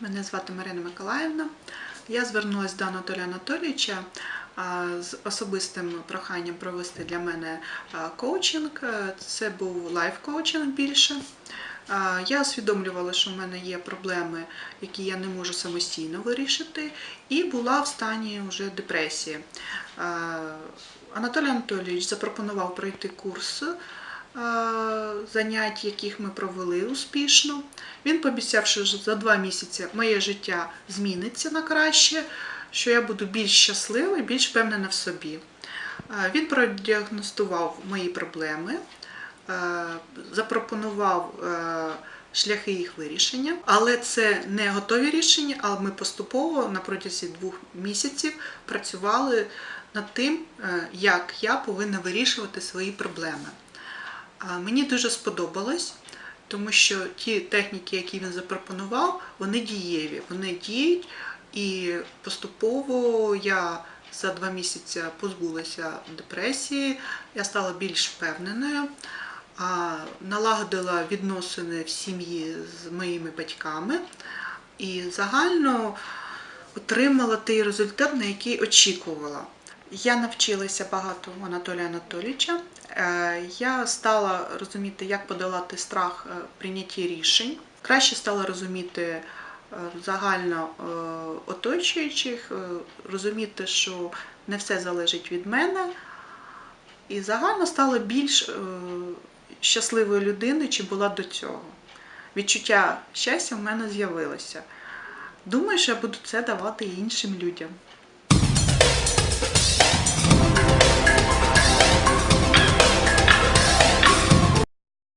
Мене звати Марина Миколаївна. Я звернулася до Анатолія Анатолійовича з особистим проханням провести для мене коучинг. Це був лайф-коучинг більше. Я усвідомлювала, що в мене є проблеми, які я не можу самостійно вирішити, і була в стані вже депресії. Анатолій Анатолійович запропонував пройти курс занять, яких ми провели успішно. Він пообіцяв, що за два місяці моє життя зміниться на краще, що я буду більш щаслива і більш впевнена в собі. Е, Він продіагностував мої проблеми, е, запропонував е, шляхи їх вирішення, але це не готові рішення, але ми поступово на протязі двох місяців працювали над тим, е, як я повинна вирішувати свої проблеми. Мені дуже сподобалось, тому що ті техніки, які він запропонував, вони дієві, вони діють, і поступово я за два місяці позбулася депресії, я стала більш впевненою, налагодила відносини в сім'ї з моїми батьками і загально отримала той результат, на який очікувала. Я навчилася багато у Анатолія Анатолійовича. Е, Я стала розуміти, як подолати страх е, прийняття рішень. Краще стала розуміти е, загально оточуючих, розуміти, що не все залежить від мене. І загально стала більш щасливою людиною, чи була до цього. Відчуття щастя в мене з'явилося. Думаю, що я буду це давати іншим людям.